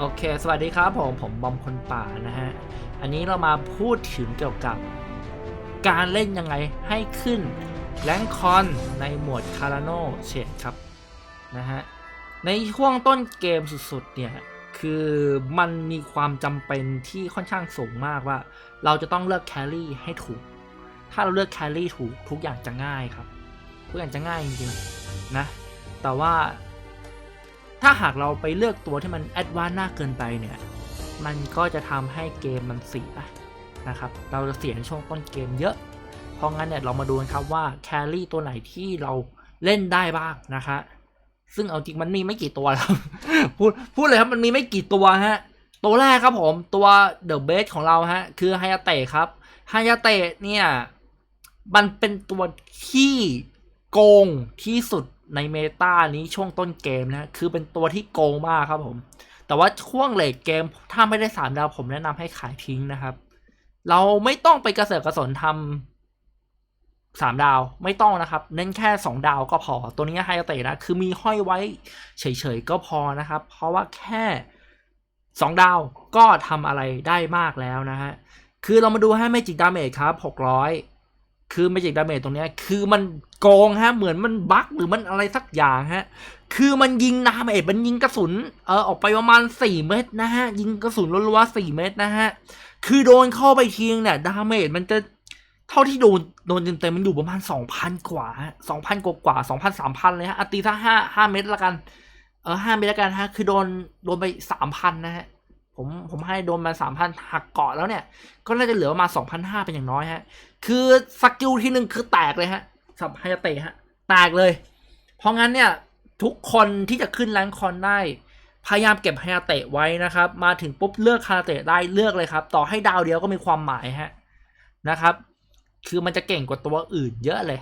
โอเค สวัสดีครับผมผมบอมคนป่านะฮะ อันนี้เรามาพูดถึงเกี่ยวกับ การเล่นยังไงให้ขึ้นแรงคอนในหมวดคาราโนเชดครับนะฮะ ในช่วงต้นเกมสุดๆเนี่ย คือมันมีความจำเป็นที่ค่อนข้างสูงมากว่า เราจะต้องเลือกแครี่ให้ถูก ถ้าเราเลือกแครี่ถูกทุกอย่างจะง่ายครับ ทุกอย่างจะง่ายจริงๆนะ แต่ว่า ถ้าหากเราไปเลือกตัวที่มันแอดวานซ์มาเกินไปเนี่ย มันก็จะทำให้เกมมันเสียนะครับ เราจะเสียในช่วงต้นเกมเยอะ เพราะงั้นเนี่ยเรามาดูกันครับว่าแครี่ตัวไหนที่เราเล่นได้บ้างนะคะ ซึ่งเอาจริงมันมีไม่กี่ตัวครับพูดพูดเลยครับมันมีไม่กี่ตัวฮะ ตัวแรกครับผมตัวเดอะเบสของเราฮะ คือไฮยาเตะครับไฮยาเตะเนี่ย มันเป็นตัวที่โกงที่สุด ในเมตานี้ช่วงต้นเกมนะ คือเป็นตัวที่โกงมากครับผม แต่ว่าช่วงเลทเกมถ้าไม่ได้สามดาวผมแนะนำให้ขายทิ้งนะครับ เราไม่ต้องไปกระเสือกกระสนทำสามดาวไม่ต้องนะครับ เน้นแค่สองดาวก็พอ ตัวนี้ไฮเตะนะ คือมีห้อยไว้เฉยๆก็พอนะครับ เพราะว่าแค่สองดาวก็ทำอะไรได้มากแล้วนะฮะ คือเรามาดูให้เมจิกดาเมจครับหกร้อย คือเมจิกดาเมจตรงนี้คือมันโกงฮะเหมือนมันบั๊กหรือมันอะไรสักอย่างฮะคือมันยิงดาเมจมันยิงกระสุนเออออกไปประมาณสี่เม็ดนะฮะยิงกระสุนรัวๆสี่เม็ดนะฮะคือโดนเข้าไปทีนึงเนี่ยดาเมจมันจะเท่าที่โดนโดนเต็มๆมันอยู่ประมาณสองพันกว่าสองพันกว่าสองพันสามพันเลยฮะอะตีถ้าห้าห้าเม็ดละกันเออห้าเม็ดละกันฮะคือโดนโดนไปสามพันนะฮะ ผมผมให้โดนมาสามพันหักเกาะแล้วเนี่ย ก็น่าจะเหลือมาสองพันห้าเป็นอย่างน้อยฮะ คือสกิลที่หนึ่งคือแตกเลยฮะสับไฮเตะฮะ แตกเลย เพราะงั้นเนี่ยทุกคนที่จะขึ้นแรงคอนได้ พยายามเก็บไฮเตะไว้นะครับ มาถึงปุ๊บเลือกคาเตะได้เลือกเลยครับ ต่อให้ดาวเดียวก็มีความหมายฮะนะครับ คือมันจะเก่งกว่าตัวอื่นเยอะเลย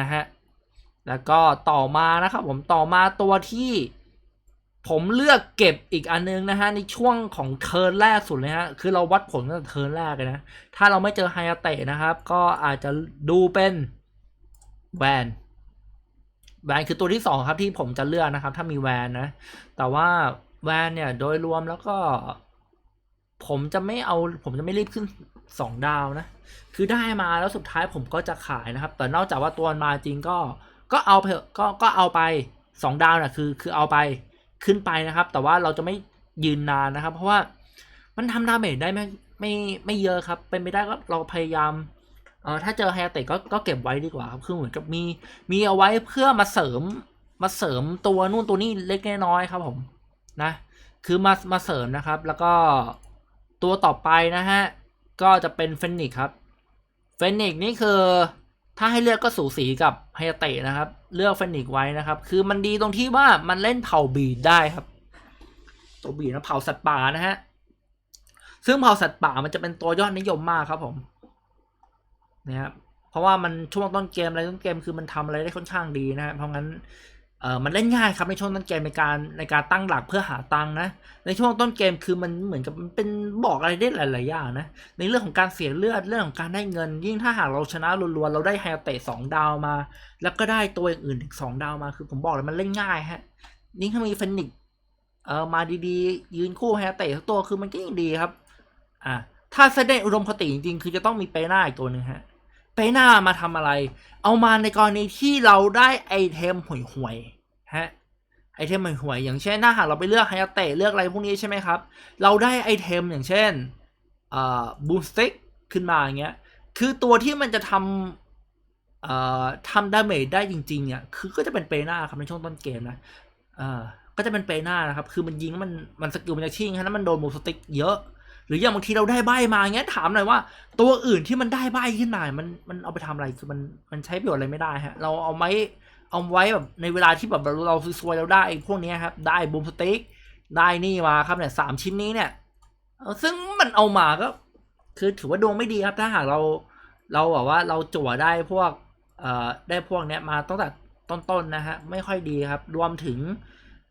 นะฮะแล้วก็ต่อมานะครับผมต่อมาตัวที่ ผมเลือกเก็บอีกอันนึงนะฮะในช่วงของเทิร์นแรกสุดเลยฮะคือเราวัดผลตั้งแต่เทิร์นแรกเลยนะ ถ้าเราไม่เจอไฮยาเตะนะครับ ก็อาจจะดูเป็นแวนแวนคือตัวที่สองครับที่ผมจะเลือกนะครับ ถ้ามีแวนนะ แต่ว่าแวนเนี่ยโดยรวมแล้วก็ ผมจะไม่เอา ผมจะไม่รีบขึ้นสองดาวนะ คือได้มาแล้วสุดท้ายผมก็จะขายนะครับ แต่นอกจากว่าตัวมันมาจริงก็ก็เอาไปก็ก็เอาไปสองดาวน่ะคือคือเอาไป ขึ้นไปนะครับ แต่ว่าเราจะไม่ยืนนานนะครับ เพราะว่ามันทำดาเมจได้ไม่ไม่ไม่เยอะครับ เป็นไปได้ก็เราพยายามเออถ้าเจอไฮเตะก็ก็เก็บไว้ดีกว่าครับคือเหมือนกับมีมีเอาไว้เพื่อมาเสริมมาเสริมตัวนู่นตัวนี้เล็กน้อยครับผมนะคือมามาเสริมนะครับ แล้วก็ตัวต่อไปนะฮะก็จะเป็นเฟนิกครับเฟนิกนี่คือ ถ้าให้เลือกก็สูสีกับไฮเตะนะครับ เลือกเฟนิกไว้นะครับ คือมันดีตรงที่ว่ามันเล่นเผ่าบีดได้ครับ ตัวบีดนะเผ่าสัตว์ป่านะฮะ ซึ่งเผ่าสัตว์ป่ามันจะเป็นตัวยอดนิยมมากครับผมนะครับเพราะว่ามันช่วงต้นเกมอะไรต้นเกมคือมันทำอะไรได้ค่อนข้างดีนะฮะเพราะงั้น เออมันเล่นง่ายครับในช่วงต้นเกมในการในการตั้งหลักเพื่อหาตังนะในช่วงต้นเกมคือมันเหมือนกับมันเป็นบอกอะไรได้หลายๆอย่างนะในเรื่องของการเสียเลือดเรื่องของการได้เงิน ยิ่งถ้าหากเราชนะรัวๆเราได้ไฮเตะสองดาวมา แล้วก็ได้ตัวอ,อื่นอีกสองดาวมาคือผมบอกเลยมันเล่นง่ายฮะยิ่งถ้ามีเฟนิกเออมาดีๆ ยืนคู่ไฮเตะทุกตัวคือมันก็ยิ่งดีครับอะถ้าแสดงอุดมคติจริงๆคือจะต้องมีเปหน้าอีกตัวหนึ่งฮะ ไปหน้ามาทำอะไร เอามาในกรณีที่เราได้ไอเทมห่วยๆฮะไอเทมห่วยๆอย่างเช่นถ้าหากเราไปเลือกไฮยาเตะเลือกอะไรพวกนี้ใช่ไหมครับ เราได้ไอเทมอย่างเช่นอ่อบูสติกขึ้นมาอย่างเงี้ยคือตัวที่มันจะทำเอ่อทำดาเมจได้จริงๆเนี่ยคือก็จะเป็นเปหน้าครับในช่วงต้นเกมนะเอ่อก็จะเป็นเปหน้านะครับ คือมันยิงมันมันสกิลมันจะชิ่งฮะแล้วมันโดนบูสติกเยอะ หรืออย่างบางทีเราได้ใบมาอย่างเงี้ยถามหน่อยว่า ตัวอื่นที่มันได้ใบขึ้นมามันมันเอาไปทำอะไรคือมันมันใช้ประโยชน์อะไรไม่ได้ฮะเราเอาไว้เอาไว้แบบในเวลาที่แบบเราเราซวยเราได้พวกนี้ครับได้บูมสติ๊กได้นี่มาครับเนี่ยสามชิ้นนี้เนี่ยซึ่งมันเอามาก็ คือถือว่าดวงไม่ดีครับถ้าหากเราเราแบบว่าเราจั่วได้พวกเอ่อได้พวกเนี้ยมาตั้งแต่ต้นๆนะฮะไม่ค่อยดีครับ รวมถึง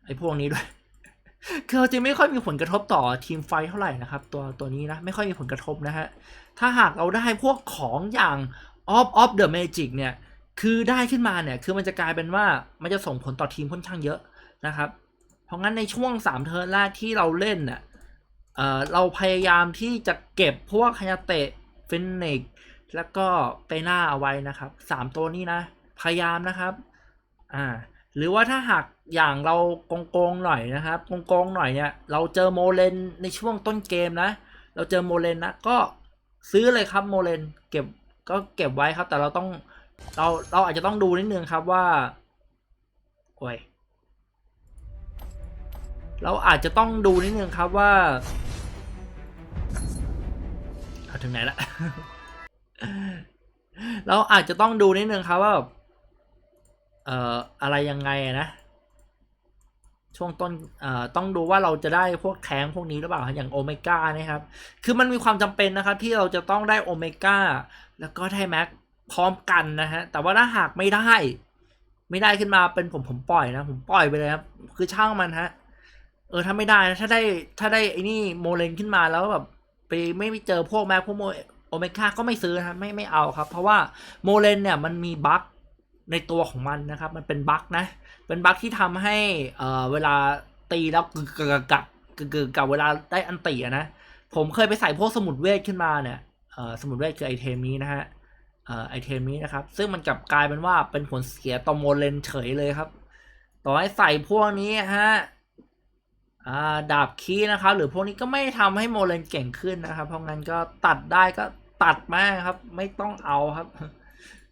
ไอ้พวกนี้ด้วย คือจริงไม่ค่อยมีผลกระทบต่อทีมไฟเท่าไหร่นะครับ ตัวตัวนี้นะไม่ค่อยมีผลกระทบนะฮะ ถ้าหากเราได้พวกของอย่าง off of the magic เนี่ย คือได้ขึ้นมาเนี่ย คือมันจะกลายเป็นว่ามันจะส่งผลต่อทีมค่อนข้างเยอะนะครับ เพราะงั้นในช่วงสามเทิร์นแรกที่เราเล่นเน่ะเอ่อเราพยายามที่จะเก็บพวกฮายาเตะฟินิกแล้วก็เปน่าเอาไว้นะครับสามตัวนี้นะ พยายามนะครับ อ่า หรือว่าถ้าหากอย่างเราโกงๆหน่อยนะครับโกงๆหน่อยเนี่ย เราเจอโมเลนในช่วงต้นเกมนะ เราเจอโมเลนนะก็ซื้อเลยครับโมเลนเก็บก็เก็บไว้ครับ แต่เราต้องเราเราอาจจะต้องดูนิดนึงครับว่าโอ้ยเราอาจจะต้องดูนิดนึงครับว่าเอาถึงไหนละ เราอาจจะต้องดูนิดนึงครับว่าแบบ เอ่ออะไรยังไงนะ ช่วงต้นเอ่อต้องดูว่าเราจะได้พวกแท้งพวกนี้หรือเปล่าอย่างโอเมก้านะครับ คือมันมีความจำเป็นนะครับ ที่เราจะต้องได้โอเมก้าแล้วก็ได้แม็กพร้อมกันนะฮะ แต่ว่าถ้าหากไม่ได้ ไม่ได้ขึ้นมาเป็นผมผมปล่อยนะ ผมปล่อยไปเลยครับ คือช่างมันฮะ เออถ้าไม่ได้นะถ้าได้ถ้าได้ไอ้นี่โมเลนขึ้นมาแล้วแบบไปไม่เจอพวกแม็กพวกโมโอเมก้าก็ไม่ซื้อนะไม่ไม่เอาครับ เพราะว่าโมเลนเนี่ยมันมีบั๊ก ในตัวของมันนะครับ มันเป็นบั๊กนะ เป็นบั๊กที่ทำให้เอ่อเวลาตีแล้วกึกกับกึกกับเวลาได้อันตีนะ ผมเคยไปใส่พวกสมุดเวทขึ้นมาเนี่ยเอ่อสมุดเวทคือไอเทมนี้นะฮะเอ่อไอเทมนี้นะครับ ซึ่งมันกลับกลายเป็นว่าเป็นผลเสียต่อโมเลนเฉยเลยครับ ต่อให้ใส่พวกนี้ฮะอ่าดาบคีนะครับ หรือพวกนี้ก็ไม่ทำให้โมเลนเก่งขึ้นนะครับ เพราะงั้นก็ตัดได้ก็ตัดมากครับ ไม่ต้องเอาครับ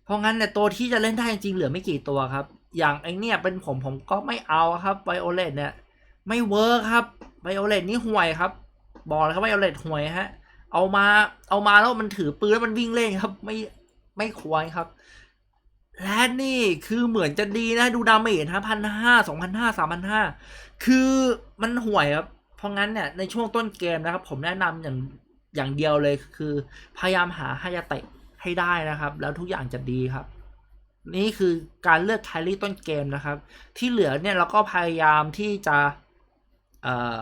เพราะงั้นเนี่ยตัวที่จะเล่นได้จริงๆเหลือไม่กี่ตัวครับ อย่างไอเนี่ยเป็นผมผมก็ไม่เอาครับไวโอเลตเนี่ยไม่เวิร์คครับไวโอเลตนี่ห่วยครับ บอกเลยครับไวโอเลตห่วยฮะ เอามาเอามาแล้วมันถือปืนแล้วมันวิ่งเล่นครับ ไม่ไม่ควรครับ และนี่คือเหมือนจะดีนะดูดาเมจฮะพันห้าสองพันห้าสามพันห้าคือมันห่วยครับ เพราะงั้นเนี่ยในช่วงต้นเกมนะครับ ผมแนะนำอย่างอย่างเดียวเลยคือ พยายามหาฮายาเตะ ให้ได้นะครับ แล้วทุกอย่างจะดีครับ นี่คือการเลือกแครี่ต้นเกมนะครับ ที่เหลือเนี่ยเราก็พยายามที่จะเอ่อ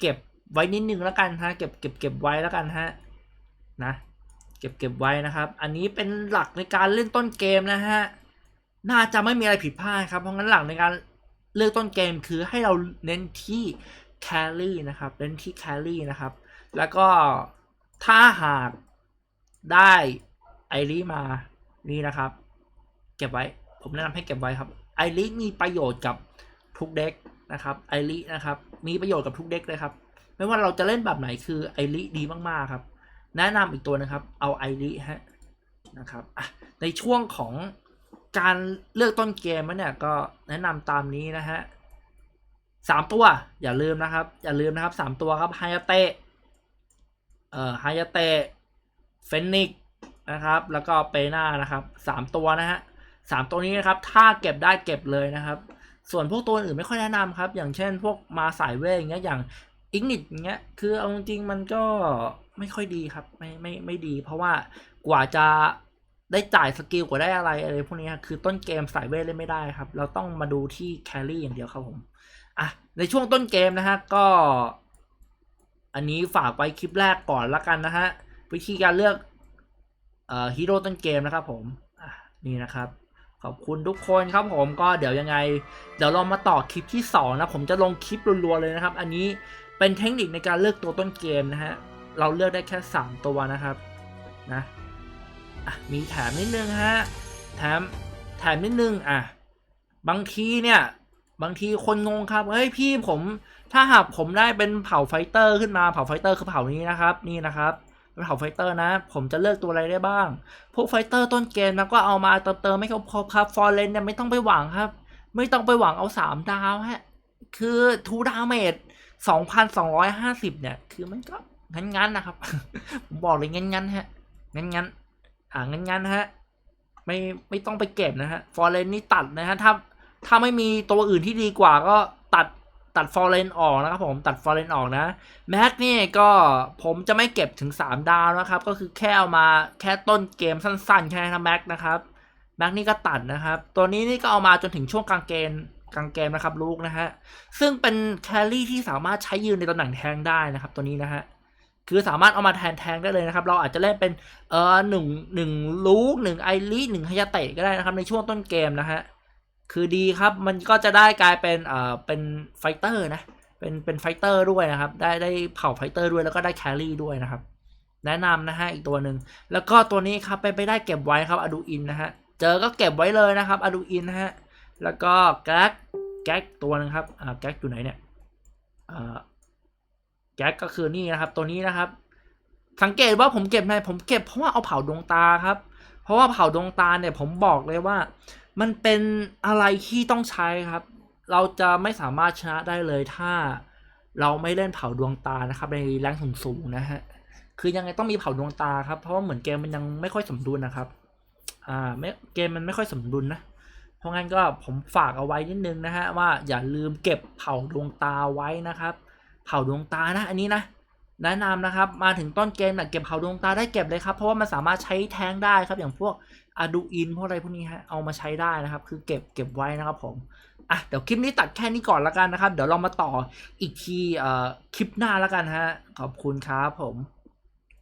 เก็บไว้นิดนึงแล้วกันฮะเก็บเก็บเก็บไว้แล้วกันฮะนะเก็บเก็บไว้นะครับ อันนี้เป็นหลักในการเล่นต้นเกมนะฮะน่าจะไม่มีอะไรผิดพลาดครับเพราะงั้นหลักในการเลือกต้นเกมคือให้เราเน้นที่แคลรี่นะครับเน้นที่แคลรี่นะครับ แล้วก็ถ้าหาก ได้ไอรีมานี่นะครับ เก็บไว้ ผมแนะนำให้เก็บไว้ครับไอริมีประโยชน์กับทุกเด็กนะครับไอรินะครับ มีประโยชน์กับทุกเด็กเลยครับ ไม่ว่าเราจะเล่นแบบไหนคือไอริดีมากๆครับ แนะนำอีกตัวนะครับ เอาไอริฮะนะครับในช่วงของการเลือกต้นเกมเนี่ยก็แนะนำตามนี้นะฮะสามตัวอย่าลืมนะครับ อย่าลืมนะครับสามตัวครับไฮยาเตะเอ่อไฮยาเตะ เฟนิกนะครับ แล้วก็เปน่านะครับสามตัวนะฮะสามตัวนี้นะครับ ถ้าเก็บได้เก็บเลยนะครับ ส่วนพวกตัวอื่นไม่ค่อยแนะนำครับ อย่างเช่นพวกมาสายเวทอย่างเงี้ยอย่างอิงนิดอย่างเงี้ยคือเอาจริงมันก็ไม่ค่อยดีครับ ไม่ไม่ไม่ดี เพราะว่ากว่าจะได้จ่ายสกิลกว่าได้อะไรอะไรพวกนี้คือต้นเกมสายเวทเล่นไม่ได้ครับ เราต้องมาดูที่แครี่อย่างเดียวครับผมอะในช่วงต้นเกมนะฮะก็ อันนี้ฝากไว้คลิปแรกก่อนละกันนะฮะ วิธีการเลือกฮีโร่ต้นเกมนะครับผมนี่นะครับ ขอบคุณทุกคนครับผมก็เดี๋ยวยังไง เดี๋ยวเรามาต่อคลิปที่ 2 นะ ผมจะลงคลิปรัวๆเลยนะครับ อันนี้เป็นเทคนิคในการเลือกตัวต้นเกมนะฮะเราเลือกได้แค่ 3 ตัวนะครับนะะมีแถมนิดนึงฮะแถมแถมนิดนึงอะบางทีเนี่ยบางทีคนงงครับ เฮ้ยพี่ผม ถ้าหากผมได้เป็นเผ่าไฟเตอร์ขึ้นมา เผ่าไฟเตอร์คือเผ่านี้นะครับ นี่นะครับ เป็นเผ่าไฟเตอร์นะ ผมจะเลือกตัวอะไรได้บ้าง พวกไฟเตอร์ต้นเกมนะก็เอามาเติมเติมไม่ครบครบครับฟอร์เรนเนี่ยไม่ต้องไปหวังครับ ไม่ต้องไปหวังเอาสามดาวฮะ คือทูดาเมจสองพันสองร้อยห้าสิบเนี่ย คือมันก็งั้นๆนะครับ ผมบอกเลยงั้นๆฮะ งั้นๆอ่างั้นๆฮะ ไม่ไม่ต้องไปเก็บนะฮะ ฟอร์เรนนี่ตัดนะฮะ ถ้าถ้าไม่มีตัวอื่นที่ดีกว่าก็ตัด ตัดฟอร์เรนออกนะครับผมตัดฟอร์เรนออกนะแม็กนี่ก็ผมจะไม่เก็บถึง 3 ดาวนะครับ ก็คือแค่เอามาแค่ต้นเกมสั้นๆ แค่นั้นแม็กนะครับแม็กนี่ก็ตัดนะครับ ตัวนี้นี่ก็เอามาจนถึงช่วงกลางเกมกลางเกมนะครับลูกนะฮะซึ่งเป็นแครี่ที่สามารถใช้ยืนในตำแหน่งแทงได้นะครับตัวนี้นะฮะคือสามารถเอามาแทนแทงได้เลยนะครับ เราอาจจะเล่นเป็นเออหนึ่งหนึ่งลูกหนึ่งไอรีหนึ่งฮยาเตะก็ได้นะครับในช่วงต้นเกมนะฮะ คือดีครับมันก็จะได้กลายเป็นเอ่อเป็นไฟเตอร์นะเป็นเป็นไฟเตอร์ด้วยนะครับ ได้ได้เผาไฟเตอร์ด้วยแล้วก็ได้แครี่ด้วยนะครับ แนะนำนะฮะอีกตัวหนึ่งแล้วก็ตัวนี้ครับเป็นไปได้เก็บไว้ครับอดูอินนะฮะเจอก็เก็บไว้เลยนะครับอดูอินนะฮะแล้วก็แก๊กแก๊กตัวหนึงครับอ่าแก๊กอยู่ไหนเนี่ยอ่าแก๊กก็คือนี่นะครับ ตัวนี้นะครับ สังเกตว่าผมเก็บไงผมเก็บเพราะว่าเอาเผาดวงตาครับ เพราะว่าเผาดวงตาเนี่ยผมบอกเลยว่า มันเป็นอะไรที่ต้องใช้ครับ เราจะไม่สามารถชนะได้เลยถ้าเราไม่เล่นเผาดวงตานะครับ ในแรงสูงๆนะฮะคือยังไงต้องมีเผาดวงตาครับ เพราะว่าเหมือนเกมมันยังไม่ค่อยสมดุลนะครับ อ่าไม่เกมมันไม่ค่อยสมดุลนะเพราะงั้นก็ผมฝากเอาไว้นิดนึงนะฮะว่าอย่าลืมเก็บเผาดวงตาไว้นะครับ เผาดวงตานะอันนี้นะแนะนำนะครับมาถึงต้นเกมนะเก็บเผาดวงตาได้เก็บเลยครับเพราะว่ามันสามารถใช้แทงได้ครับอย่างพวก อะดูอินพวกอะไรพวกนี้ฮะเอามาใช้ได้นะครับ คือเก็บเก็บไว้นะครับผมอะเดี๋ยวคลิปนี้ตัดแค่นี้ก่อนละกันนะครับ เดี๋ยวเรามาต่ออีกทีเอ่อคลิปหน้าละกันฮะขอบคุณครับผม